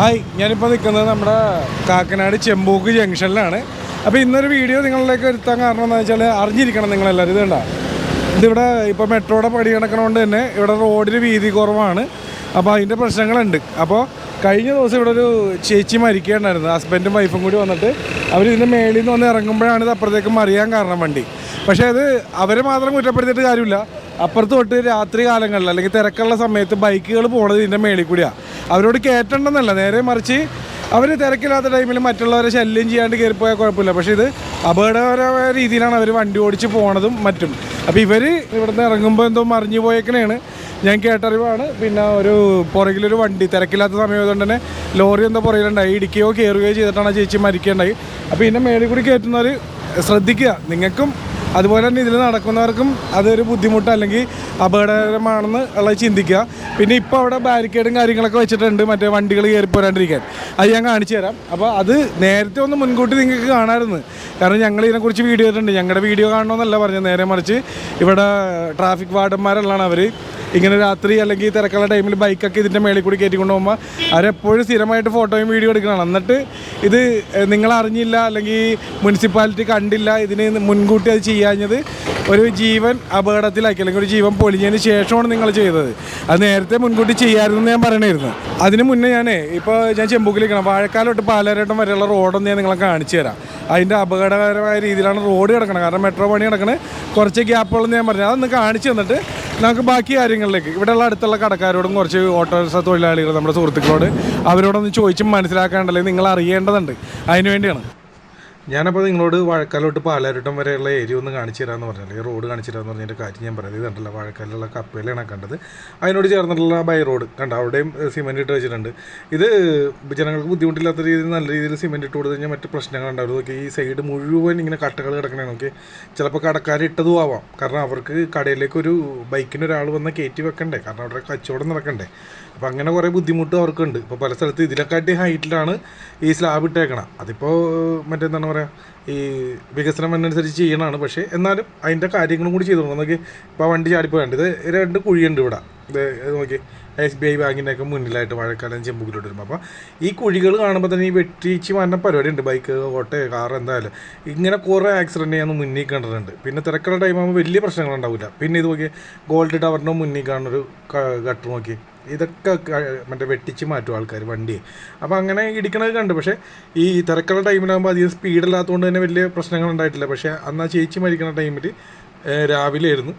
Hi ഞാനിപ്പോൾ നിൽക്കുന്നത് നമ്മുടെ കാക്കനാട് ചെമ്പൂക്ക് ജംഗ്ഷനിലാണ്. അപ്പോൾ ഇന്നൊരു വീഡിയോ നിങ്ങളിലേക്ക് വരുത്താൻ കാരണം എന്താ വെച്ചാൽ അറിഞ്ഞിരിക്കണം നിങ്ങളെല്ലാവരും ഇത് കണ്ടാ? ഇതിവിടെ ഇപ്പോൾ മെട്രോയുടെ പടി കിടക്കണോണ്ട് തന്നെ ഇവിടെ റോഡിന് വീതി കുറവാണ്. അപ്പോൾ അതിന്റെ പ്രശ്നങ്ങളുണ്ട്. അപ്പോൾ കഴിഞ്ഞ ദിവസം ഇവിടെ ഒരു ചേച്ചി മരിക്കുകയുണ്ടായിരുന്നു. ഹസ്ബൻഡും വൈഫും കൂടി വന്നിട്ട് അവർ ഇതിന്റെ മേളിൽ നിന്ന് വന്ന് ഇറങ്ങുമ്പോഴാണ് ഇത് അപ്പുറത്തേക്ക് മറിയാൻ കാരണം വണ്ടി. പക്ഷേ അത് അവരെ മാത്രം കുറ്റപ്പെടുത്തിയിട്ട് കാര്യമില്ല. അപ്പുറത്ത് തൊട്ട് രാത്രി കാലങ്ങളിൽ അല്ലെങ്കിൽ തിരക്കുള്ള സമയത്ത് ബൈക്കുകൾ പോണത് ഇതിന്റെ മേളിൽ കൂടിയാണ് അവരോട് കയറ്റണ്ടെന്നല്ല നേരെ മറിച്ച് അവർ തിരക്കില്ലാത്ത ടൈമിൽ മറ്റുള്ളവരെ ശല്യം ചെയ്യാണ്ട് കയറിപ്പോയാൽ കുഴപ്പമില്ല. പക്ഷേ ഇത് അപകടകരമായ രീതിയിലാണ് അവർ വണ്ടി ഓടിച്ച് പോണതും മറ്റും. അപ്പോൾ ഇവർ ഇവിടുന്ന് ഇറങ്ങുമ്പോൾ എന്തോ മറിഞ്ഞു പോയേക്കണേണ്. ഞാൻ കേട്ടറിവാണ്. പിന്നെ ഒരു പുറകിലൊരു വണ്ടി തിരക്കില്ലാത്ത സമയമായതുകൊണ്ട് തന്നെ ലോറി എന്തോ പുറകിലുണ്ടായി. ഇടിക്കുകയോ കയറുകയോ ചെയ്തിട്ടാണ് ചേച്ചി മരിക്കേണ്ടായി. അപ്പോൾ ഇതിന്റെ മേളിൽ കൂടി കയറ്റുന്നവർ ശ്രദ്ധിക്കുക. നിങ്ങൾക്കും അതുപോലെ തന്നെ ഇതിൽ നടക്കുന്നവർക്കും അതൊരു ബുദ്ധിമുട്ട് അല്ലെങ്കിൽ അപകടകരമാണെന്ന് ഉള്ളത് ചിന്തിക്കുക. പിന്നെ ഇപ്പോൾ അവിടെ ബാരിക്കേഡും കാര്യങ്ങളൊക്കെ വെച്ചിട്ടുണ്ട്. മറ്റേ വണ്ടികൾ കയറി പോരാണ്ടിരിക്കാൻ അത് ഞാൻ കാണിച്ചു തരാം. അപ്പോൾ അത് നേരത്തെ ഒന്ന് മുൻകൂട്ടി നിങ്ങൾക്ക് കാണാമായിരുന്നു. കാരണം ഞങ്ങൾ ഇതിനെക്കുറിച്ച് വീഡിയോ ഇട്ടിട്ടുണ്ട്. ഞങ്ങളുടെ വീഡിയോ കാണണമെന്നല്ല പറഞ്ഞത്. നേരെ മറിച്ച് ഇവിടെ ട്രാഫിക് വാർഡന്മാരുള്ളതാണ് അവർ ഇങ്ങനെ രാത്രി അല്ലെങ്കിൽ തിരക്കുള്ള ടൈമിൽ ബൈക്കൊക്കെ ഇതിന്റെ മേളിൽ കൂടി കയറ്റിക്കൊണ്ട് പോകുമ്പോൾ അവരെപ്പോഴും സ്ഥിരമായിട്ട് ഫോട്ടോയും വീഡിയോ എടുക്കണം എന്നിട്ട് ഇത് നിങ്ങൾ അറിഞ്ഞില്ല അല്ലെങ്കിൽ മുനിസിപ്പാലിറ്റി കണ്ടില്ല. ഇതിന് മുൻകൂട്ടി അത് ചെയ്യാഞ്ഞത് ഒരു ജീവൻ അപകടത്തിലാക്കി അല്ലെങ്കിൽ ഒരു ജീവൻ പൊളിഞ്ഞതിന് ശേഷമാണ് നിങ്ങൾ ചെയ്തത്. അത് നേരത്തെ മുൻകൂട്ടി ചെയ്യാമായിരുന്നു ഞാൻ പറയണമായിരുന്നു അതിന് മുന്നേ ഞാൻ ഇപ്പോൾ ഞാൻ ചെമ്പൂക്കിലേക്കണം വാഴക്കാലം തൊട്ട് പാലാരേട്ടം വരെയുള്ള റോഡൊന്ന് ഞാൻ നിങ്ങളെ കാണിച്ചു തരാം. അതിന്റെ അപകടകരമായ രീതിയിലാണ് റോഡ് കിടക്കണം കാരണം മെട്രോ പണി കിടക്കണത് കുറച്ച് ഗ്യാപ്പുകളെന്ന് ഞാൻ പറഞ്ഞു അതൊന്ന് കാണിച്ചു തന്നിട്ട് നമുക്ക് ബാക്കി കാര്യങ്ങളിലേക്ക് ഇവിടെയുള്ള അടുത്തുള്ള കടക്കാരോടും കുറച്ച് ഓട്ടോറിക്ഷ തൊഴിലാളികൾ നമ്മുടെ സുഹൃത്തുക്കളോട് അവരോടൊന്ന് ചോദിച്ചും മനസ്സിലാക്കാണ്ടല്ലേ നിങ്ങൾ അറിയേണ്ടതുണ്ട്. അതിന് വേണ്ടിയാണ്. ഞാനപ്പോൾ നിങ്ങളോട് വാഴക്കാലോട്ട് പാലാരിട്ടം വരെയുള്ള ഏരിയ ഒന്ന് കാണിച്ചു തരാമെന്ന് പറഞ്ഞാൽ ഈ റോഡ് കാണിച്ചു തരാമെന്ന് പറഞ്ഞതിന്റെ കാര്യം ഞാൻ പറയുന്നത് ഇതുണ്ടല്ലോ വാഴക്കാലിലുള്ള കപ്പയിലാണ് കണ്ടത്. അതിനോട് ചേർന്നിട്ടുള്ള ബൈ റോഡ് കണ്ട? അവിടെയും സിമെന്റ് ഇട്ട് വെച്ചിട്ടുണ്ട്. ഇത് ജനങ്ങൾക്ക് ബുദ്ധിമുട്ടില്ലാത്ത രീതിയിൽ നല്ല രീതിയിൽ സിമെന്റ് ഇട്ട് കൊടുത്തു കഴിഞ്ഞാൽ മറ്റ് പ്രശ്നങ്ങളുണ്ടാവും നോക്കി ഈ സൈഡ് മുഴുവൻ ഇങ്ങനെ കട്ടകൾ കിടക്കണേ നോക്കി ചിലപ്പോൾ കടക്കാർ ഇട്ടതും ആവാം. കാരണം അവർക്ക് കടയിലേക്ക് ഒരു ബൈക്കിന് ഒരാൾ വന്ന് കയറ്റി വെക്കണ്ടേ? കാരണം അവിടെ കച്ചവടം നടക്കണ്ടേ? അപ്പോൾ അങ്ങനെ കുറേ ബുദ്ധിമുട്ട് അവർക്കുണ്ട്. ഇപ്പോൾ പല സ്ഥലത്ത് ഇതിനെക്കാട്ടി ഹൈറ്റിലാണ് ഈ സ്ലാബ് ഇട്ടേക്കണം. അതിപ്പോൾ മറ്റെന്താണ് പറയുക ഈ വികസനം അനുസരിച്ച് ചെയ്യണമാണ് പക്ഷേ എന്നാലും അതിന്റെ കാര്യങ്ങളും കൂടി ചെയ്തു നോക്കി ഇപ്പോൾ വണ്ടി ചാടിപ്പോയാണ്ട് ഇത് രണ്ട് കുഴിയുണ്ട് ഇവിടെ. ഇത് നോക്കി എസ് ബി ഐ ബാങ്കിന്റെയൊക്കെ മുന്നിലായിട്ട് മഴക്കാലം ചെമ്പുകിലോട്ട് വരുമ്പോൾ അപ്പോൾ ഈ കുഴികൾ കാണുമ്പോൾ തന്നെ ഈ വെട്ടിച്ച് മാറുന്ന പരിപാടിയുണ്ട്. ബൈക്ക് ഓട്ടോ കാർ എന്തായാലും. ഇങ്ങനെ കുറേ ആക്സിഡന്റ് ഞാൻ മുന്നിൽ കണ്ടിട്ടുണ്ട്. പിന്നെ തിരക്കുള്ള ടൈമാകുമ്പോൾ വലിയ പ്രശ്നങ്ങളുണ്ടാവില്ല പിന്നെ ഇത് നോക്കി ഗോൾഡ് ടവറിന്റെ മുന്നിൽ കാണുന്നൊരു ഗട്ടർ നോക്കി. ഇതൊക്കെ മറ്റേ വെട്ടിച്ച് മാറ്റും ആൾക്കാർ വണ്ടി അപ്പോൾ അങ്ങനെ ഇടിക്കണത് കണ്ട്. പക്ഷേ ഈ തിരക്കുള്ള ടൈമിലാകുമ്പോൾ അധികം സ്പീഡില്ലാത്തതുകൊണ്ട് തന്നെ വലിയ പ്രശ്നങ്ങൾ ഉണ്ടായിട്ടില്ല. പക്ഷേ അന്ന് ആ ചേച്ചി മരിക്കുന്ന ടൈമിൽ രാവിലെ ആയിരുന്നു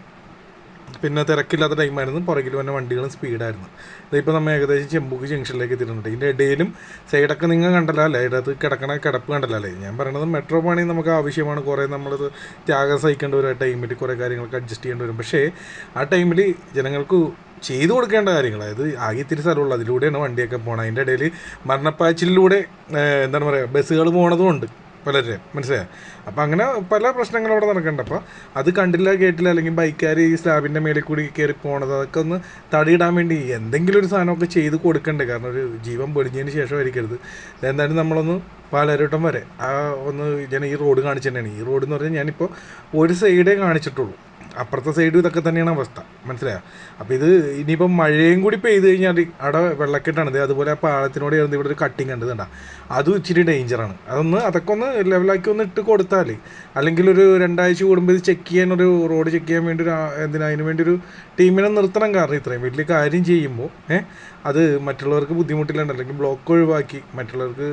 പിന്നെ തിരക്കില്ലാത്ത ടൈമായിരുന്നു. പുറകിൽ വന്ന വണ്ടികളും സ്പീഡായിരുന്നു. ഇതിപ്പോൾ നമ്മൾ ഏകദേശം ചെമ്പൂക്ക് ജംഗ്ഷനിലേക്ക് എത്തിയിട്ടുണ്ട്. ഇതിന്റെ ഇടയിലും സൈഡൊക്കെ നിങ്ങൾ കണ്ടല്ലോ അല്ലേ? ഇതിനകത്ത് കിടക്കണ കിടപ്പ് കണ്ടല്ലോ അല്ലേ? ഞാൻ പറയണത് മെട്രോ പണി നമുക്ക് ആവശ്യമാണ്. കുറേ നമ്മളത് ത്യാഗം സഹിക്കേണ്ടി വരും ആ ടൈമിൽ കുറേ കാര്യങ്ങളൊക്കെ അഡ്ജസ്റ്റ് ചെയ്യേണ്ടി വരും. പക്ഷേ ആ ടൈമിൽ ജനങ്ങൾക്ക് ചെയ്തു കൊടുക്കേണ്ട കാര്യങ്ങൾ. അതായത് ആകെ ഇത്തിരി സ്ഥലമുള്ളൂ. അതിലൂടെയാണ് വണ്ടിയൊക്കെ പോകണം അതിന്റെ ഇടയിൽ മരണപ്പാച്ചിലൂടെ എന്താണ് പറയുക ബസ്സുകൾ പോണതും ഉണ്ട്. പലരെ മനസ്സിലായോ? അപ്പം അങ്ങനെ പല പ്രശ്നങ്ങളും അവിടെ നടക്കുന്നുണ്ട്. അപ്പോൾ അത് കണ്ടില്ല കേട്ടില്ല അല്ലെങ്കിൽ ബൈക്കാർ ഈ സ്ലാബിന്റെ മേളിൽ കൂടി കയറി പോണത് അതൊക്കെ ഒന്ന് തടിയിടാൻ വേണ്ടി എന്തെങ്കിലും ഒരു സാധനമൊക്കെ ചെയ്ത് കൊടുക്കണ്ടേ? കാരണം ഒരു ജീവൻ പൊടിഞ്ഞതിന് ശേഷം ആയിരിക്കരുത് എന്തായാലും നമ്മളൊന്ന് പാലാരോട്ടം വരെ ആ ഒന്ന് ഞാൻ ഈ റോഡ് കാണിച്ചിട്ടുണ്ടാണ് ഈ റോഡ് എന്ന് പറഞ്ഞാൽ ഞാനിപ്പോൾ ഒരു സൈഡേ കാണിച്ചിട്ടുള്ളൂ. അപ്പുറത്തെ സൈഡും ഇതൊക്കെ തന്നെയാണ് അവസ്ഥ. മനസ്സിലായോ? അപ്പോൾ ഇത് ഇനിയിപ്പം മഴയും കൂടി പെയ്ത് കഴിഞ്ഞാൽ അവിടെ വെള്ളക്കെട്ടാണ്. അതുപോലെ ആ പാളത്തിനോട് ചേർന്ന് ഇവിടെ ഒരു കട്ടിങ് കണ്ടത് കണ്ട? അതും ഇച്ചിരി ഡേഞ്ചറാണ് അതൊന്ന് അതൊക്കെ ഒന്ന് ലെവലാക്കി ഒന്ന് ഇട്ട് കൊടുത്താൽ അല്ലെങ്കിൽ ഒരു രണ്ടാഴ്ച കൂടുമ്പോൾ ഇത് ചെക്ക് ചെയ്യാൻ ഒരു റോഡ് ചെക്ക് ചെയ്യാൻ വേണ്ടി ഒരു എന്തിനാ അതിന് വേണ്ടി ഒരു ടീമിനെ നിർത്തണം കാരണം ഇത്രയും. വലിയ കാര്യം ചെയ്യുമ്പോൾ അത് മറ്റുള്ളവർക്ക് ബുദ്ധിമുട്ടില്ലാണ്ട് അല്ലെങ്കിൽ ബ്ലോക്ക് ഒഴിവാക്കി മറ്റുള്ളവർക്ക്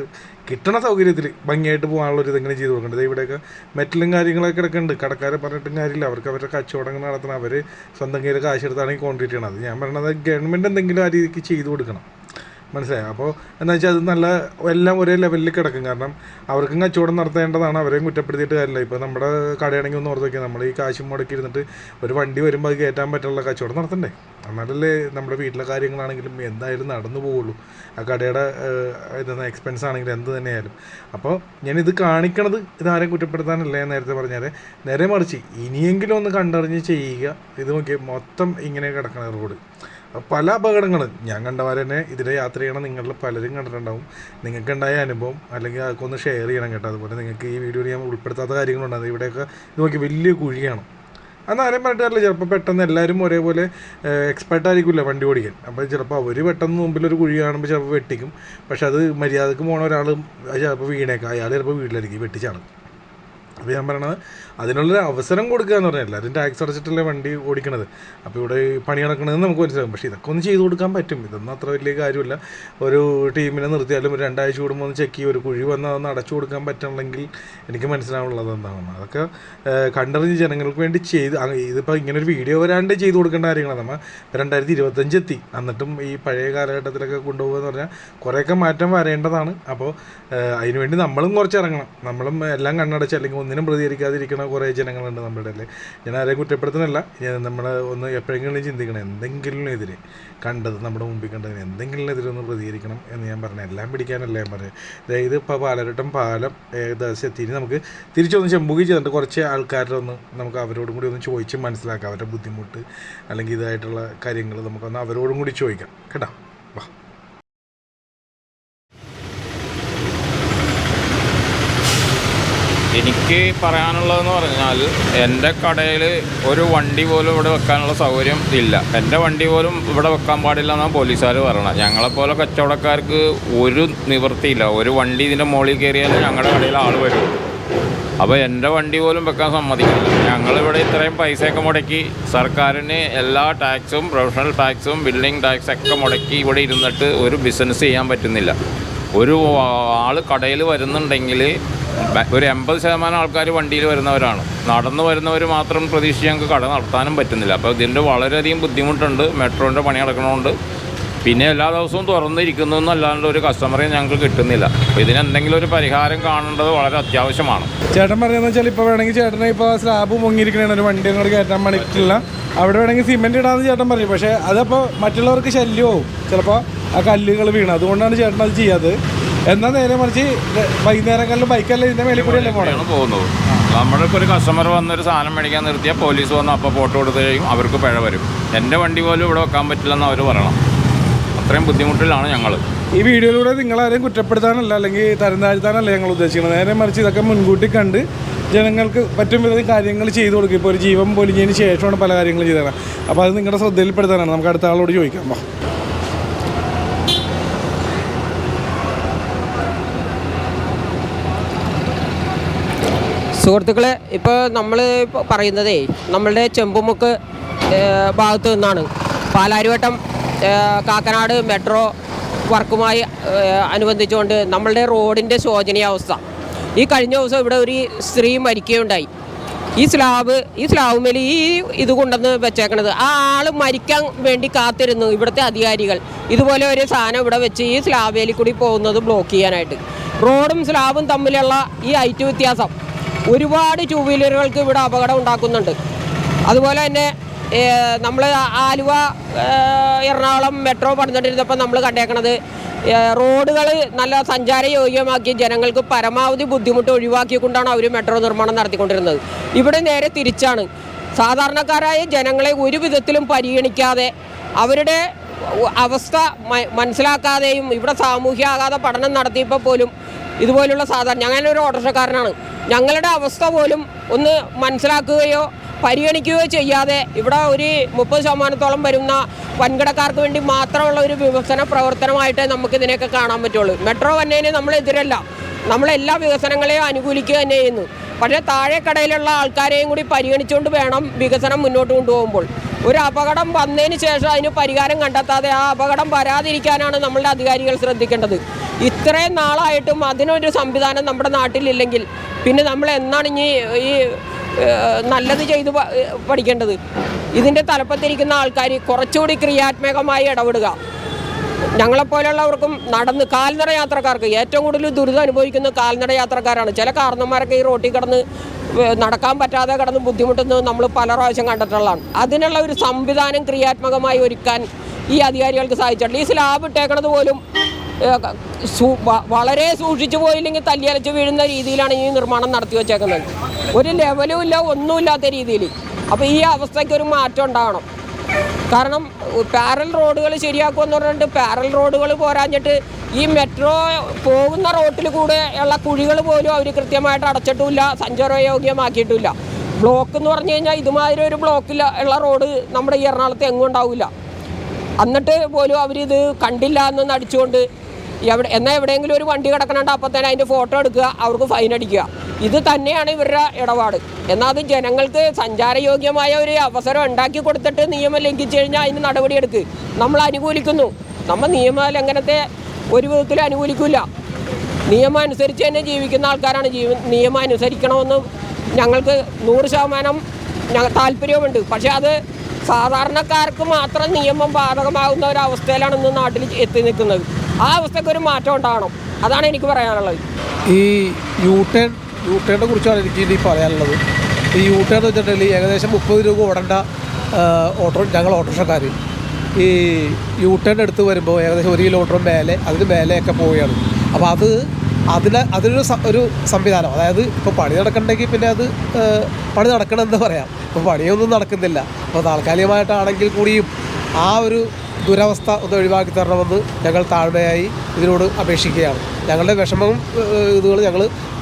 കിട്ടണ സൗകര്യത്തിൽ ഭംഗിയായിട്ട് പോകാനുള്ള ഒരു ഇതെങ്ങനെ ചെയ്ത് കൊടുക്കേണ്ടത് ഇവിടെയൊക്കെ മെറ്റലും കാര്യങ്ങളൊക്കെ കിടക്കുന്നുണ്ട്. കടക്കാരെ പറഞ്ഞിട്ടും കാര്യമില്ല. അവർക്ക് അവരുടെ കച്ചവടങ്ങൾ നടത്തണം. അവർ സ്വന്തം കയ്യിൽ കാശ് എടുത്താണ് ഈ കോൺക്രീറ്റ് ചെയ്യണത് ഞാൻ പറയണത് ഗവൺമെന്റ് എന്തെങ്കിലും ആ രീതിക്ക് ചെയ്തു കൊടുക്കണം. മനസ്സിലായോ? അപ്പോൾ എന്താ വെച്ചാൽ അത് നല്ല എല്ലാം ഒരേ ലെവലിൽ കിടക്കും. കാരണം അവർക്കും കച്ചവടം നടത്തേണ്ടതാണ്. അവരെയും കുറ്റപ്പെടുത്തിയിട്ട് കാര്യമില്ല. ഇപ്പോൾ നമ്മുടെ കടയാണെങ്കിൽ ഒന്ന് ഓർത്ത് വയ്ക്കുക നമ്മൾ ഈ കാശും മുടക്കി ഇരുന്നിട്ട് ഒരു വണ്ടി വരുമ്പോൾ അത് കയറ്റാൻ പറ്റുള്ള കച്ചവടം നടത്തണ്ടേ? എന്നാലല്ലേ നമ്മുടെ വീട്ടിലെ കാര്യങ്ങളാണെങ്കിലും എന്തായാലും നടന്നു പോവുള്ളൂ. ആ കടയുടെ ഇതെന്ന എക്സ്പെൻസ് ആണെങ്കിലും എന്ത് തന്നെയായാലും. അപ്പോൾ ഞാനിത് കാണിക്കണത് ഇതാരെ കുറ്റപ്പെടുത്താനല്ല നേരത്തെ പറഞ്ഞാൽ നേരെ മറിച്ച് ഇനിയെങ്കിലും ഒന്ന് കണ്ടറിഞ്ഞ് ചെയ്യുക. ഇത് നോക്കി മൊത്തം ഇങ്ങനെ കിടക്കണ റോഡ്. പല അപകടങ്ങൾ ഞാൻ കണ്ടവരെ തന്നെ ഇതിലെ യാത്ര ചെയ്യണം നിങ്ങളിൽ പലരും കണ്ടിട്ടുണ്ടാവും. നിങ്ങൾക്കുണ്ടായ അനുഭവം അല്ലെങ്കിൽ അതൊക്കെ ഒന്ന് ഷെയർ ചെയ്യണം കേട്ടോ. അതുപോലെ നിങ്ങൾക്ക് ഈ വീഡിയോയിൽ ഞാൻ ഉൾപ്പെടുത്താത്ത കാര്യങ്ങളുണ്ടാകും ഇവിടെയൊക്കെ ഇത് നോക്കി വലിയ കുഴിയാണ്. അന്ന് ആരെയും പറഞ്ഞിട്ട് ചിലപ്പോൾ പെട്ടെന്ന് എല്ലാവരും ഒരേപോലെ എക്സ്പെർട്ട് ആയിരിക്കില്ല വണ്ടി ഓടിക്കാൻ. അപ്പോൾ ചിലപ്പോൾ അവർ പെട്ടെന്ന് മുമ്പിൽ ഒരു കുഴി കാണുമ്പോൾ ചിലപ്പോൾ വെട്ടിക്കും. പക്ഷെ അത് മര്യാദയ്ക്ക് പോണ ഒരാൾ ചിലപ്പോൾ വീണേക്കാം. അയാൾ ചിലപ്പോൾ വീട്ടിലായിരിക്കും വെട്ടിച്ചാണ് അപ്പോൾ ഞാൻ പറയണത് അതിനുള്ളൊരു അവസരം കൊടുക്കുക എന്ന് പറഞ്ഞാൽ എല്ലാവരും ടാക്സ് അടച്ചിട്ടല്ലേ വണ്ടി ഓടിക്കണത്. അപ്പോൾ ഇവിടെ പണി നടക്കണതെന്ന് നമുക്ക് മനസ്സിലാകും. പക്ഷേ ഇതൊക്കെ ഒന്ന് ചെയ്ത് കൊടുക്കാൻ പറ്റും. ഇതൊന്നും അത്ര വലിയ കാര്യമില്ല. ഒരു ടീമിനെ നിർത്തിയാലും ഒരു രണ്ടാഴ്ച കൂടുമ്പോൾ ഒന്ന് ചെക്ക് ചെയ്യും. ഒരു കുഴി വന്നാൽ അതൊന്ന് അടച്ചു കൊടുക്കാൻ പറ്റണമെങ്കിൽ എനിക്ക് മനസ്സിലാവുള്ളത് എന്താണെന്ന്. അതൊക്കെ കണ്ടറിഞ്ഞ് ജനങ്ങൾക്ക് വേണ്ടി ചെയ്ത് ഇതിപ്പോൾ ഇങ്ങനെ ഒരു വീഡിയോ വരാണ്ട് ചെയ്ത് കൊടുക്കേണ്ട കാര്യങ്ങളാണ്. നമ്മൾ രണ്ടായിരത്തി ഇരുപത്തഞ്ച് എത്തി. എന്നിട്ടും ഈ പഴയ കാലഘട്ടത്തിലൊക്കെ കൊണ്ടുപോകുക എന്ന് പറഞ്ഞാൽ കുറേയൊക്കെ മാറ്റം വരേണ്ടതാണ്. അപ്പോൾ അതിനുവേണ്ടി നമ്മളും കുറച്ച് ഇറങ്ങണം. നമ്മളും എല്ലാം കണ്ണടച്ച് അല്ലെങ്കിൽ ഒന്നിനും പ്രതികരിക്കാതിരിക്കുന്ന കുറേ ജനങ്ങളുണ്ട് നമ്മുടെ ഇടയിൽ ഞാൻ ആരെയും കുറ്റപ്പെടുത്തുന്നില്ല നമ്മൾ ഒന്ന് എപ്പോഴെങ്കിലും ചിന്തിക്കണം. എന്തെങ്കിലും എതിരെ കണ്ടത് നമ്മുടെ മുമ്പിൽ കണ്ടതിന് എന്തെങ്കിലും എതിരെ ഒന്ന് പ്രതികരിക്കണം എന്ന് ഞാൻ പറഞ്ഞു. എല്ലാം പിടിക്കാനല്ല ഞാൻ പറഞ്ഞത് അതായത് ഇപ്പോൾ പാലരട്ടം പാലം ഏകദേശം എത്തിയിട്ട് നമുക്ക് തിരിച്ചൊന്ന് ചെമ്പുകി ചെയ്തിട്ട് കുറച്ച് ആൾക്കാരുടെ ഒന്ന് നമുക്ക് അവരോടും കൂടി ഒന്ന് ചോദിച്ച് മനസ്സിലാക്കാം. അവരുടെ ബുദ്ധിമുട്ട് അല്ലെങ്കിൽ ഇതായിട്ടുള്ള കാര്യങ്ങൾ നമുക്കൊന്ന് അവരോടും കൂടി ചോദിക്കാം. കേട്ടോ? എനിക്ക് പറയാനുള്ളതെന്ന് പറഞ്ഞാൽ എന്റെ കടയിൽ ഒരു വണ്ടി പോലും ഇവിടെ വെക്കാനുള്ള സൗകര്യം ഇല്ല. എന്റെ വണ്ടി പോലും ഇവിടെ വെക്കാൻ പാടില്ല എന്നാണ് പോലീസുകാർ പറയണത്. ഞങ്ങളെപ്പോലെ കച്ചവടക്കാർക്ക് ഒരു നിവൃത്തിയില്ല. ഒരു വണ്ടി ഇതിന്റെ മുകളിൽ കയറിയാൽ ഞങ്ങളുടെ കടയിൽ ആൾ വരും. അപ്പോൾ എന്റെ വണ്ടി പോലും വെക്കാൻ സമ്മതിക്കില്ല. ഞങ്ങളിവിടെ ഇത്രയും പൈസയൊക്കെ മുടക്കി സർക്കാരിന് എല്ലാ ടാക്സും പ്രൊഫഷണൽ ടാക്സും ബിൽഡിംഗ് ടാക്സ് ഒക്കെ മുടക്കി ഇവിടെ ഇരുന്നിട്ട് ഒരു ബിസിനസ് ചെയ്യാൻ പറ്റുന്നില്ല. ഒരു ആൾ കടയിൽ വരുന്നുണ്ടെങ്കിൽ ഒരു എൺപത് ശതമാനം ആൾക്കാർ വണ്ടിയിൽ വരുന്നവരാണ്. നടന്നു വരുന്നവർ മാത്രം പ്രതീക്ഷിച്ച് ഞങ്ങൾക്ക് കട നടത്താനും പറ്റുന്നില്ല. അപ്പോൾ ഇതിന്റെ വളരെയധികം ബുദ്ധിമുട്ടുണ്ട്. മെട്രോന്റെ പണി നടക്കണമുണ്ട് പിന്നെ എല്ലാ ദിവസവും തുറന്നിരിക്കുന്നു എന്നല്ലാണ്ട് ഒരു കസ്റ്റമറെ ഞങ്ങൾക്ക് കിട്ടുന്നില്ല. അപ്പോൾ ഇതിനെന്തെങ്കിലും ഒരു പരിഹാരം കാണേണ്ടത് വളരെ അത്യാവശ്യമാണ്. ചേട്ടൻ പറയുന്നത് വെച്ചാൽ ഇപ്പോൾ വേണമെങ്കിൽ ചേട്ടനെ ഇപ്പോൾ സ്ലാബ് പൊങ്ങിയിരിക്കണേ ഒരു വണ്ടി അങ്ങോട്ട് കയറ്റാൻ പണിക്കില്ല അവിടെ വേണമെങ്കിൽ സിമെന്റ് ഇടാമെന്ന് ചേട്ടൻ പറയും പക്ഷേ അതപ്പോൾ മറ്റുള്ളവർക്ക് ശല്യവും ചിലപ്പോൾ ആ കല്ലുകൾ വീണ്. അതുകൊണ്ടാണ് ചേട്ടൻ അത് ചെയ്യാത്തത്. എന്നാൽ നേരെ മറിച്ച് വൈകുന്നേരങ്ങളിൽ ബൈക്കല്ല ഇതിന്റെ മേലെ കൂടി അല്ലേ ആണ് പോകുന്നത്. നമ്മൾക്ക് ഒരു കസ്റ്റമർ വന്ന് ഒരു സാധനം മേടിക്കാൻ നിർത്തിയാൽ പോലീസ് വന്ന് അപ്പോൾ ഫോട്ടോ കൊടുത്തു കഴിയും അവർക്ക് പിഴ വരും. എന്റെ വണ്ടി പോലും ഇവിടെ വെക്കാൻ പറ്റില്ലെന്ന് അവർ പറയണം. അത്രയും ബുദ്ധിമുട്ടിലാണ് ഞങ്ങൾ ഈ വീഡിയോയിലൂടെ നിങ്ങളാരെയും കുറ്റപ്പെടുത്താനല്ല അല്ലെങ്കിൽ തരം താഴ്ത്താനല്ല ഞങ്ങൾ ഉദ്ദേശിക്കുന്നത്. നേരെ മറിച്ച് ഇതൊക്കെ മുൻകൂട്ടി കണ്ട് ജനങ്ങൾക്ക് പറ്റും വിധം കാര്യങ്ങൾ ചെയ്തു കൊടുക്കും. ഇപ്പോൾ ഒരു ജീവൻ പൊലിഞ്ഞതിന് ശേഷമാണ് പല കാര്യങ്ങളും ചെയ്തത്. അപ്പോൾ അത് നിങ്ങളുടെ ശ്രദ്ധയിൽപ്പെടുത്താനാണ്. നമുക്ക് അടുത്ത ആളോട് ചോദിക്കാം. സുഹൃത്തുക്കളെ ഇപ്പോൾ നമ്മൾ പറയുന്നതേ നമ്മളുടെ ചെമ്പുമുക്ക് ഭാഗത്ത് നിന്നാണ്. പാലാരിവട്ടം കാക്കനാട് മെട്രോ വർക്കുമായി അനുബന്ധിച്ചുകൊണ്ട് നമ്മളുടെ റോഡിന്റെ ശോചനീയാവസ്ഥ ഈ കഴിഞ്ഞ ദിവസം ഇവിടെ ഒരു സ്ത്രീ മരിക്കുകയുണ്ടായി. ഈ സ്ലാബ് ഈ സ്ലാബ് മേലെ ഈ ഇത് കൊണ്ടുവന്ന് വെച്ചേക്കണത്. ആ ആൾ മരിക്കാൻ വേണ്ടി കാത്തിരുന്നു ഇവിടുത്തെ അധികാരികൾ. ഇതുപോലെ ഒരു സാധനം ഇവിടെ വെച്ച് ഈ സ്ലാബേലിൽ കൂടി പോകുന്നത് ബ്ലോക്ക് ചെയ്യാനായിട്ട്. റോഡും സ്ലാബും തമ്മിലുള്ള ഈ ഐറ്റ് വ്യത്യാസം ഒരുപാട് ടൂ വീലറുകൾക്ക് ഇവിടെ അപകടം ഉണ്ടാക്കുന്നുണ്ട്. അതുപോലെ തന്നെ നമ്മൾ ആലുവ എറണാകുളം മെട്രോ പറഞ്ഞുകൊണ്ടിരുന്നപ്പോൾ നമ്മൾ കണ്ടേക്കണത് റോഡുകൾ നല്ല സഞ്ചാരയോഗ്യമാക്കി ജനങ്ങൾക്ക് പരമാവധി ബുദ്ധിമുട്ട് ഒഴിവാക്കിക്കൊണ്ടാണ് അവർ മെട്രോ നിർമ്മാണം നടത്തിക്കൊണ്ടിരുന്നത്. ഇവിടെ നേരെ തിരിച്ചാണ്. സാധാരണക്കാരായ ജനങ്ങളെ ഒരു വിധത്തിലും പരിഗണിക്കാതെ അവരുടെ അവസ്ഥ മനസ്സിലാക്കാതെയും ഇവിടെ സാമൂഹ്യ ആഘാത പഠനം നടത്തിയപ്പോൾ പോലും ഇതുപോലുള്ള സാധാരണ ഞങ്ങളൊരു ഓട്ടോറിക്ഷക്കാരനാണ്. ഞങ്ങളുടെ അവസ്ഥ പോലും ഒന്ന് മനസ്സിലാക്കുകയോ പരിഗണിക്കുകയോ ചെയ്യാതെ ഇവിടെ ഒരു മുപ്പത് ശതമാനത്തോളം വരുന്ന വൻകിടക്കാർക്ക് വേണ്ടി മാത്രമുള്ള ഒരു വികസന പ്രവർത്തനമായിട്ടേ നമുക്ക് ഇതിനെയൊക്കെ കാണാൻ പറ്റുള്ളൂ. മെട്രോ വന്നതിന് നമ്മൾ എതിരല്ല നമ്മളെല്ലാ വികസനങ്ങളെയും അനുകൂലിക്കുക തന്നെ ചെയ്യുന്നു. പക്ഷേ താഴെക്കടയിലുള്ള ആൾക്കാരെയും കൂടി പരിഗണിച്ചുകൊണ്ട് വേണം വികസനം മുന്നോട്ട് കൊണ്ടുപോകുമ്പോൾ. ഒരു അപകടം വന്നതിന് ശേഷം അതിന് പരിഹാരം കണ്ടെത്താതെ ആ അപകടം വരാതിരിക്കാനാണ് നമ്മളുടെ അധികാരികൾ ശ്രദ്ധിക്കേണ്ടത്. ഇത്രയും നാളായിട്ടും അതിനൊരു സംവിധാനം നമ്മുടെ നാട്ടിലില്ലെങ്കിൽ പിന്നെ നമ്മൾ എന്നാണ് ഇനി ഈ നല്ലത് ചെയ്ത് പഠിക്കേണ്ടത്? ഇതിന്റെ തലപ്പത്തിരിക്കുന്ന ആൾക്കാർ കുറച്ചുകൂടി ക്രിയാത്മകമായി ഇടപെടുക. ഞങ്ങളെപ്പോലുള്ളവർക്കും നടന്ന് കാൽനട യാത്രക്കാർക്ക് ഏറ്റവും കൂടുതൽ ദുരിതം അനുഭവിക്കുന്ന കാൽനട യാത്രക്കാരാണ്. ചില കാരണന്മാരൊക്കെ ഈ റോട്ടിൽ കിടന്ന് നടക്കാൻ പറ്റാതെ കിടന്ന് ബുദ്ധിമുട്ടുന്നത് നമ്മൾ പല പ്രാവശ്യം കണ്ടിട്ടുള്ളതാണ്. അതിനുള്ള ഒരു സംവിധാനം ക്രിയാത്മകമായി ഒരുക്കാൻ ഈ അധികാരികൾക്ക് സാധിച്ചിട്ടുണ്ട്. ഈ സ്ലാബ് ഇട്ടേക്കണത് പോലും വളരെ സൂക്ഷിച്ചു പോയില്ലെങ്കിൽ തല്ലിയലച്ച് വീഴുന്ന രീതിയിലാണ് ഈ നിർമ്മാണം നടത്തി വെച്ചേക്കുന്നത്. ഒരു ലെവലും ഇല്ല ഒന്നുമില്ലാത്ത രീതിയിൽ. അപ്പോൾ ഈ അവസ്ഥയ്ക്ക് ഒരു മാറ്റം ഉണ്ടാകണം കാരണം പാരൽ റോഡുകൾ ശരിയാക്കുമെന്ന് പറഞ്ഞിട്ട് പാരൽ റോഡുകൾ പോരാഞ്ഞിട്ട് ഈ മെട്രോ പോകുന്ന റോട്ടിൽ കൂടെ ഉള്ള കുഴികൾ പോലും അവർ കൃത്യമായിട്ട് അടച്ചിട്ടില്ല സഞ്ചാരയോഗ്യമാക്കിയിട്ടില്ല ബ്ലോക്ക് എന്ന് പറഞ്ഞു കഴിഞ്ഞാൽ ഇതുമാതിരി ഒരു ബ്ലോക്കിൽ ഉള്ള റോഡ് നമ്മുടെ ഈ എറണാകുളത്ത് എങ്ങും ഉണ്ടാവില്ല. എന്നിട്ട് പോലും അവരിത് കണ്ടില്ല എന്ന് നടിച്ചുകൊണ്ട് എവിടെ എന്നാൽ എവിടെയെങ്കിലും ഒരു വണ്ടി കിടക്കണുണ്ട് അപ്പം തന്നെ അതിന്റെ ഫോട്ടോ എടുക്കുക അവർക്ക് ഫൈൻ അടിക്കുക. ഇത് തന്നെയാണ് ഇവരുടെ ഇടപാട്. എന്നാൽ അത് ജനങ്ങൾക്ക് സഞ്ചാരയോഗ്യമായ ഒരു അവസരം ഉണ്ടാക്കി കൊടുത്തിട്ട് നിയമം ലംഘിച്ചു കഴിഞ്ഞാൽ അതിന് നടപടിയെടുക്ക് നമ്മൾ അനുകൂലിക്കുന്നു. നമ്മൾ നിയമ ലംഘനത്തെ ഒരു വിധത്തിലും അനുകൂലിക്കില്ല. നിയമം അനുസരിച്ച് തന്നെ ജീവിക്കുന്ന ആൾക്കാരാണ് ജീവ നിയമം അനുസരിക്കണമെന്ന് ഞങ്ങൾക്ക് നൂറ് ശതമാനം ഞങ്ങൾ താല്പര്യമുണ്ട് പക്ഷേ അത് സാധാരണക്കാർക്ക് മാത്രം നിയമം ബാധകമാകുന്ന ഒരു അവസ്ഥയിലാണ് ഇന്ന് നാട്ടിൽ എത്തി നിൽക്കുന്നത്. ആ അവസ്ഥയ്ക്ക് ഒരു മാറ്റം ഉണ്ടാകണം. അതാണ് എനിക്ക് പറയാനുള്ളത്. ഈ യു ടേൺ യു ടേണിനെ കുറിച്ചാണ് എനിക്ക് ഇനി പറയാനുള്ളത്. ഈ യു ടേൺ വെച്ചിട്ടുണ്ടെങ്കിൽ ഏകദേശം മുപ്പത് രൂപ ഓടേണ്ട ഓട്ടോ ഞങ്ങൾ ഓട്ടോറിക്ഷക്കാർ ഈ യു ടേൺ എടുത്ത് വരുമ്പോൾ ഏകദേശം ഒരു കിലോമീറ്റർ മേലെ അതിന് മേലെയൊക്കെ പോവുകയാണ്. അപ്പോൾ അത് അതിന് അതിനൊരു ഒരു സംവിധാനം. അതായത് ഇപ്പോൾ പണി നടക്കണമെങ്കിൽ പിന്നെ അത് പണി നടക്കണമെന്ന് പറയാം. ഇപ്പോൾ പണിയൊന്നും നടക്കുന്നില്ല. അപ്പോൾ താൽക്കാലികമായിട്ടാണെങ്കിൽ കൂടിയും ആ ഒരു ദുരവസ്ഥ ഒന്ന് ഒഴിവാക്കി തരണമെന്ന് ഞങ്ങൾ താഴ്മയായി ഇതിനോട് അപേക്ഷിക്കുകയാണ്. ഞങ്ങളുടെ വിഷമവും ഇതുകൾ ഞങ്ങൾ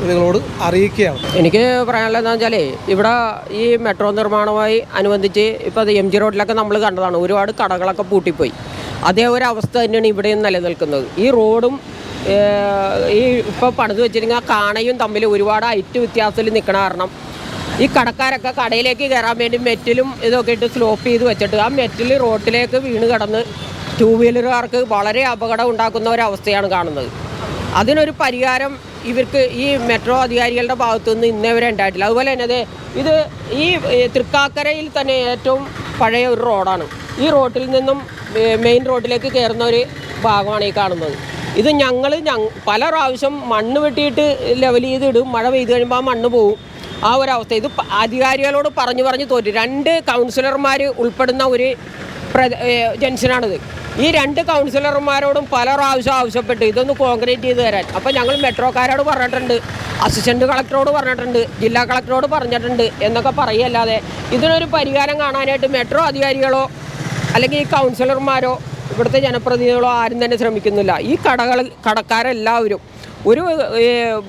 നിങ്ങളോട് അറിയിക്കുകയാണ്. എനിക്ക് പറയാനുള്ളത് എന്താ വെച്ചാലേ ഇവിടെ ഈ മെട്രോ നിർമ്മാണവുമായി അനുബന്ധിച്ച് ഇപ്പോൾ എം ജി റോഡിലൊക്കെ നമ്മൾ കണ്ടതാണ് ഒരുപാട് കടകളൊക്കെ പൂട്ടിപ്പോയി. അതേ ഒരു അവസ്ഥ തന്നെയാണ് ഇവിടെയും നിലനിൽക്കുന്നത്. ഈ റോഡും ഈ ഇപ്പോൾ പണിത് വെച്ചിരുന്ന കാണയും തമ്മിൽ ഒരുപാട് ഐറ്റ് വ്യത്യാസത്തിൽ നിൽക്കണ കാരണം ഈ കടക്കാരൊക്കെ കടയിലേക്ക് കയറാൻ വേണ്ടി മെറ്റിലും ഇതൊക്കെ ഇട്ട് സ്ലോപ്പ് ചെയ്ത് വെച്ചിട്ട് ആ മെറ്റിൽ റോട്ടിലേക്ക് വീണ് കിടന്ന് ടൂ വീലറുകാർക്ക് വളരെ അപകടം ഉണ്ടാക്കുന്ന ഒരവസ്ഥയാണ് കാണുന്നത്. അതിനൊരു പരിഹാരം ഇവർക്ക് ഈ മെട്രോ അധികാരികളുടെ ഭാഗത്തു നിന്ന് ഇന്നേ വരെ ഉണ്ടായിട്ടില്ല. അതുപോലെ തന്നെ ഇത് ഈ തൃക്കാക്കരയിൽ തന്നെ ഏറ്റവും പഴയ ഒരു റോഡാണ്. ഈ റോട്ടിൽ നിന്നും മെയിൻ റോഡിലേക്ക് കയറുന്ന ഒരു ഭാഗമാണ് ഈ കാണുന്നത്. ഇത് ഞങ്ങൾ ഞങ് പല പ്രാവശ്യം മണ്ണ് വെട്ടിയിട്ട് ലെവൽ ചെയ്തിടും മഴ പെയ്ത് കഴിയുമ്പോൾ ആ മണ്ണ് പോകും ആ ഒരു അവസ്ഥ ഇത് അധികാരികളോട് പറഞ്ഞു പറഞ്ഞു തോറ്റു. രണ്ട് കൗൺസിലർമാർ ഉൾപ്പെടുന്ന ഒരു ജംഗ്ഷനാണിത്. ഈ രണ്ട് കൗൺസിലർമാരോടും പല പ്രാവശ്യം ആവശ്യപ്പെട്ട്. ഇതൊന്ന് കോൺക്രീറ്റ് ചെയ്ത് തരാൻ. അപ്പോൾ ഞങ്ങൾ മെട്രോക്കാരോട് പറഞ്ഞിട്ടുണ്ട്. അസിസ്റ്റന്റ് കളക്ടറോട് പറഞ്ഞിട്ടുണ്ട്. ജില്ലാ കളക്ടറോട് പറഞ്ഞിട്ടുണ്ട് എന്നൊക്കെ പറയല്ലാതെ ഇതിനൊരു പരിഹാരം കാണാനായിട്ട് മെട്രോ അധികാരികളോ അല്ലെങ്കിൽ ഈ കൗൺസിലർമാരോ ഇവിടുത്തെ ജനപ്രതിനിധികളോ ആരും തന്നെ ശ്രമിക്കുന്നില്ല. ഈ കടകൾ കടക്കാരെല്ലാവരും ഒരു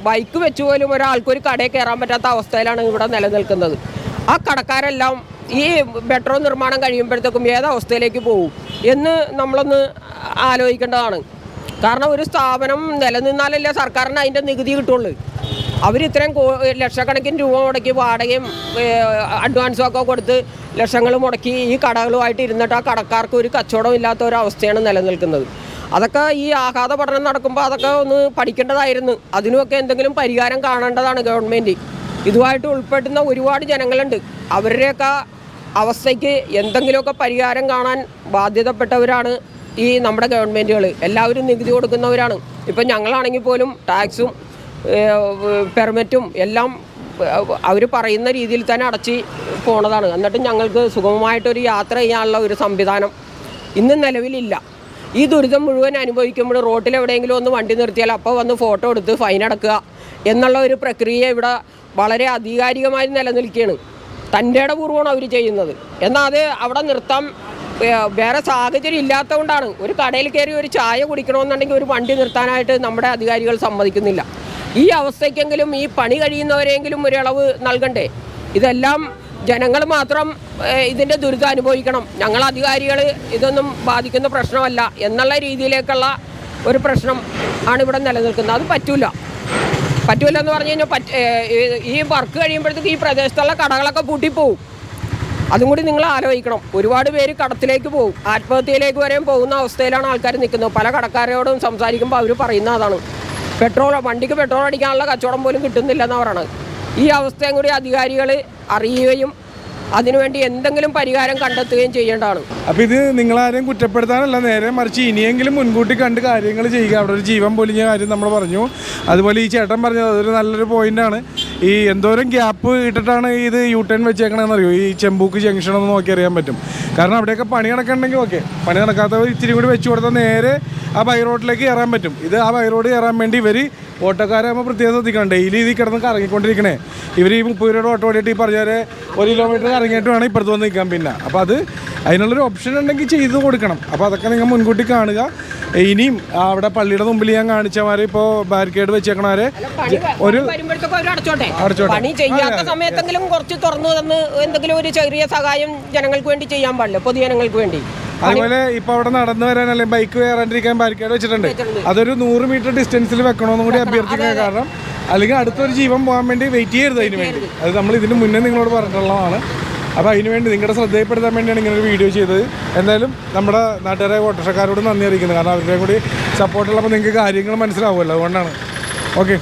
ബൈക്ക് വെച്ച് പോലും ഒരാൾക്കൊരു കടയിൽ കയറാൻ പറ്റാത്ത അവസ്ഥയിലാണ് ഇവിടെ നിലനിൽക്കുന്നത്. ആ കടക്കാരെല്ലാം ഈ മെട്രോ നിർമ്മാണം കഴിയുമ്പോഴത്തേക്കും ഏതവസ്ഥയിലേക്ക് പോകും എന്ന് നമ്മളൊന്ന് ആലോചിക്കേണ്ടതാണ്. കാരണം ഒരു സ്ഥാപനം നിലനിന്നാലല്ലേ സർക്കാരിന് അതിന്റെ നികുതി കിട്ടുള്ളൂ. അവർ ഇത്രയും ലക്ഷക്കണക്കിന് രൂപ മുടക്കി വാടകയും അഡ്വാൻസും ഒക്കെ കൊടുത്ത് ലക്ഷങ്ങൾ മുടക്കി ഈ കടകളുമായിട്ട് ഇരുന്നിട്ട് ആ കടക്കാർക്ക് ഒരു കച്ചവടം ഇല്ലാത്ത ഒരു അവസ്ഥയാണ് നിലനിൽക്കുന്നത്. അതൊക്കെ ഈ ആഘാത പഠനം നടക്കുമ്പോൾ അതൊക്കെ ഒന്ന് പഠിക്കേണ്ടതായിരുന്നു. അതിനുമൊക്കെ എന്തെങ്കിലും പരിഹാരം കാണേണ്ടതാണ് ഗവൺമെന്റ് ഇതുമായിട്ട് ഉൾപ്പെടുന്ന ഒരുപാട് ജനങ്ങളുണ്ട്. അവരുടെയൊക്കെ അവസ്ഥയ്ക്ക് എന്തെങ്കിലുമൊക്കെ പരിഹാരം കാണാൻ ബാധ്യതപ്പെട്ടവരാണ് ഈ നമ്മുടെ ഗവൺമെന്റുകൾ എല്ലാവരും നികുതി കൊടുക്കുന്നവരാണ്. ഇപ്പം ഞങ്ങളാണെങ്കിൽ പോലും ടാക്സും പെർമിറ്റും എല്ലാം അവർ പറയുന്ന രീതിയിൽ തന്നെ അടച്ച് പോണതാണ്. എന്നിട്ട് ഞങ്ങൾക്ക് സുഗമമായിട്ടൊരു യാത്ര ചെയ്യാനുള്ള ഒരു സംവിധാനം ഇന്ന് നിലവിലില്ല. ഈ ദുരിതം മുഴുവൻ അനുഭവിക്കുമ്പോൾ റോട്ടിൽ എവിടെയെങ്കിലും ഒന്ന് വണ്ടി നിർത്തിയാൽ അപ്പോൾ വന്ന് ഫോട്ടോ എടുത്ത് ഫൈൻ അടക്കുക എന്നുള്ള ഒരു പ്രക്രിയ ഇവിടെ വളരെ അധികാരികമായി നിലനിൽക്കുകയാണ്. തന്റെ പൂർവമാണ് അവർ ചെയ്യുന്നത്. എന്നാൽ അത് അവിടെ നിർത്താൻ ഏ- വേറെ സാഹചര്യം ഇല്ലാത്തതുകൊണ്ടാണ്. ഒരു കടയിൽ കയറി ഒരു ചായ കുടിക്കണമെന്നുണ്ടെങ്കിൽ ഒരു വണ്ടി നിർത്താനായിട്ട് നമ്മുടെ അധികാരികൾ സമ്മതിക്കുന്നില്ല. ഈ അവസ്ഥയ്ക്കെങ്കിലും ഈ പണി കഴിയുന്നവരെങ്കിലും ഒരു ഇളവ് നൽകണ്ടേ? ഇതെല്ലാം ജനങ്ങൾ മാത്രം ഇതിന്റെ ദുരിതം അനുഭവിക്കണം. ഞങ്ങൾ അധികാരികൾ ഇതൊന്നും ബാധിക്കുന്ന പ്രശ്നമല്ല എന്നുള്ള രീതിയിലേക്കുള്ള ഒരു പ്രശ്നം ആണ് ഇവിടെ നിലനിൽക്കുന്നത്. അത് പറ്റൂല. പറ്റൂല എന്ന് പറഞ്ഞു കഴിഞ്ഞാൽ പറ്റ ഈ വർക്ക് കഴിയുമ്പോഴത്തേക്ക് ഈ പ്രദേശത്തുള്ള കടകളൊക്കെ പൂട്ടിപ്പോവും. അതും കൂടി നിങ്ങൾ ആലോചിക്കണം. ഒരുപാട് പേര് കടത്തിലേക്ക് പോകും. ആത്മഹത്യയിലേക്ക് വരെയും പോകുന്ന അവസ്ഥയിലാണ് ആൾക്കാർ നിൽക്കുന്നത്. പല കടക്കാരോടും സംസാരിക്കുമ്പോൾ അവർ പറയുന്ന അതാണ്. പെട്രോൾ വണ്ടിക്ക് പെട്രോൾ അടിക്കാനുള്ള കച്ചവടം പോലും കിട്ടുന്നില്ല എന്നാണ് പറയണത് ഈ അവസ്ഥയും കൂടി അധികാരികൾ അറിയുകയും അതിനുവേണ്ടി എന്തെങ്കിലും പരിഹാരം കണ്ടെത്തുകയും ചെയ്യേണ്ടതാണ്. അപ്പോൾ ഇത് നിങ്ങൾ ആരെയും കുറ്റപ്പെടുത്താനല്ല നേരെ മറിച്ച് ഇനിയെങ്കിലും മുൻകൂട്ടി കണ്ട് കാര്യങ്ങൾ ചെയ്യുക. അവിടെ ഒരു ജീവൻ പൊലിഞ്ഞ കാര്യം നമ്മൾ പറഞ്ഞു. അതുപോലെ ഈ ചേട്ടൻ പറഞ്ഞത് അതൊരു നല്ലൊരു പോയിന്റാണ് ഈ എന്തോരം ഗ്യാപ്പ് ഇട്ടിട്ടാണ് ഇത് യു ടേൺ വെച്ചേക്കണമെന്ന് അറിയോ ഈ ചെമ്പൂക്ക് ജംഗ്ഷൻ ഒന്ന് നോക്കി അറിയാൻ പറ്റും. കാരണം അവിടെയൊക്കെ പണി നടക്കണമെങ്കിൽ ഓക്കെ പണി നടക്കാത്തവർ ഇച്ചിരി കൂടി വെച്ചു കൊടുത്താൽ നേരെ ആ ബൈ റോഡിലേക്ക് കയറാൻ പറ്റും. ഇത് ആ ബൈ റോഡ് കയറാൻ വേണ്ടി ഇവർ ഓട്ടോക്കാരാകുമ്പോൾ പ്രത്യേകം ശ്രദ്ധിക്കണം. ഡെയിലി ഇതിൽ കിടന്ന് കറങ്ങിക്കൊണ്ടിരിക്കണേ. ഇവർ ഈ മുപ്പത് രൂപയുടെ ഓട്ടോ ഓടിയിട്ട് ഈ പറഞ്ഞാൽ ഒരു കിലോമീറ്റർ കറങ്ങിയിട്ട് വേണം ഇപ്പുറത്ത് വന്ന് നിൽക്കാൻ പിന്നെ. അപ്പോൾ അത് അതിനുള്ളൊരു ഓപ്ഷൻ ഉണ്ടെങ്കിൽ ചെയ്ത് കൊടുക്കണം. അപ്പോൾ അതൊക്കെ നിങ്ങൾ മുൻകൂട്ടി കാണുക. ഇനിയും അവിടെ പള്ളിയുടെ മുമ്പിൽ ഞാൻ കാണിച്ചമാരെ ഇപ്പോൾ ബാരിക്കേഡ് വെച്ചേക്കണവരെ ഒരു. പണി ചെയ്യാത്ത സമയത്തെങ്കിലും കുറച്ച് തുറന്നു തന്ന് എന്തെങ്കിലും ഒരു ചെറിയ സഹായം ജനങ്ങൾക്ക് വേണ്ടി ചെയ്യാൻ പാടില്ല? പൊതുജനങ്ങൾക്ക് വേണ്ടി. അതുപോലെ ഇപ്പൊ അവിടെ നടന്നു വരാനല്ലേ അല്ലെങ്കിൽ ബൈക്ക് കയറാണ്ടിരിക്കാൻ ബാരിക്കേഡ് വെച്ചിട്ടുണ്ട്. അതൊരു നൂറ് മീറ്റർ ഡിസ്റ്റൻസിൽ വെക്കണമെന്നും കൂടി അഭ്യർത്ഥിക്കുക കാരണം അല്ലെങ്കിൽ അടുത്തൊരു ജീവൻ പോകാൻ വേണ്ടി വെയിറ്റ് ചെയ്യരുത് അതിന് വേണ്ടി. അത് നമ്മൾ ഇതിന് മുന്നേ നിങ്ങളോട് പറഞ്ഞിട്ടുള്ളതാണ്. അപ്പോൾ അതിന് വേണ്ടി നിങ്ങളുടെ ശ്രദ്ധയപ്പെടുത്താൻ വേണ്ടിയാണ് ഇങ്ങനെ ഒരു വീഡിയോ ചെയ്തത്. എന്തായാലും നമ്മുടെ നാട്ടുകാരെ ഓട്ടോറിക്ഷക്കാരോട് നന്ദി അറിയിക്കുന്നത് കാരണം അവരുടെയും കൂടി സപ്പോർട്ടുള്ളപ്പോൾ നിങ്ങൾക്ക് കാര്യങ്ങൾ മനസ്സിലാവുമല്ലോ. അതുകൊണ്ടാണ്. ഓക്കെ